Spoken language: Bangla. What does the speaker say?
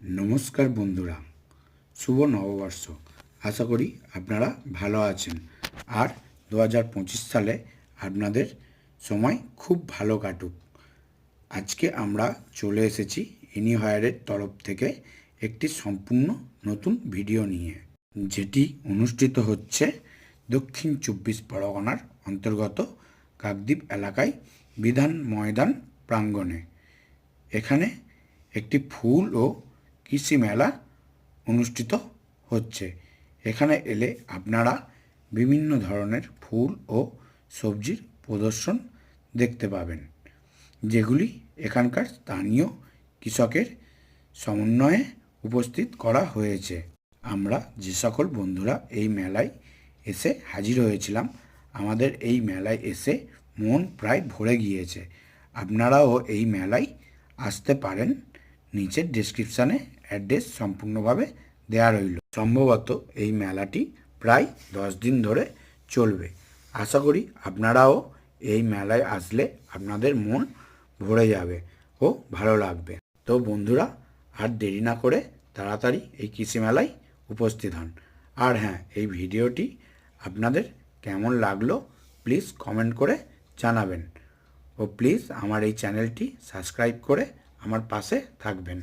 নমস্কার বন্ধুরা, শুভ নববর্ষ। আশা করি আপনারা ভালো আছেন। আর দু হাজার পঁচিশ সালে আপনাদের সময় খুব ভালো কাটুক। আজকে আমরা চলে এসেছি ইনিহায়ারের তরফ থেকে একটি সম্পূর্ণ নতুন ভিডিও নিয়ে, যেটি অনুষ্ঠিত হচ্ছে দক্ষিণ চব্বিশ পরগনার অন্তর্গত কাকদ্বীপ এলাকায় বিধান ময়দান প্রাঙ্গণে। এখানে একটি ফুল ও কৃষি মেলা অনুষ্ঠিত হচ্ছে। এখানে এলে আপনারা বিভিন্ন ধরনের ফুল ও সবজির প্রদর্শন দেখতে পাবেন, যেগুলি এখানকার স্থানীয় কৃষকের সমন্বয়ে উপস্থিত করা হয়েছে। আমরা যে সকল বন্ধুরা এই মেলায় এসে হাজির হয়েছিলাম, আমাদের এই মেলায় এসে মন প্রায় ভরে গিয়েছে। আপনারাও এই মেলায় আসতে পারেন, নিচের ডেসক্রিপশানে অ্যাড্রেস সম্পূর্ণভাবে দেওয়া রইল। সম্ভবত এই মেলাটি প্রায় দশ দিন ধরে চলবে। আশা করি আপনারাও এই মেলায় আসলে আপনাদের মন ভরে যাবে ও ভালো লাগবে। তো বন্ধুরা, আর দেরি না করে তাড়াতাড়ি এই কৃষি মেলায় উপস্থিত হন। আর হ্যাঁ এই ভিডিওটি আপনাদের কেমন লাগল প্লিজ কমেন্ট করে জানাবেন। ও প্লিজ আমার এই চ্যানেলটি সাবস্ক্রাইব করে আমার পাশে থাকবেন।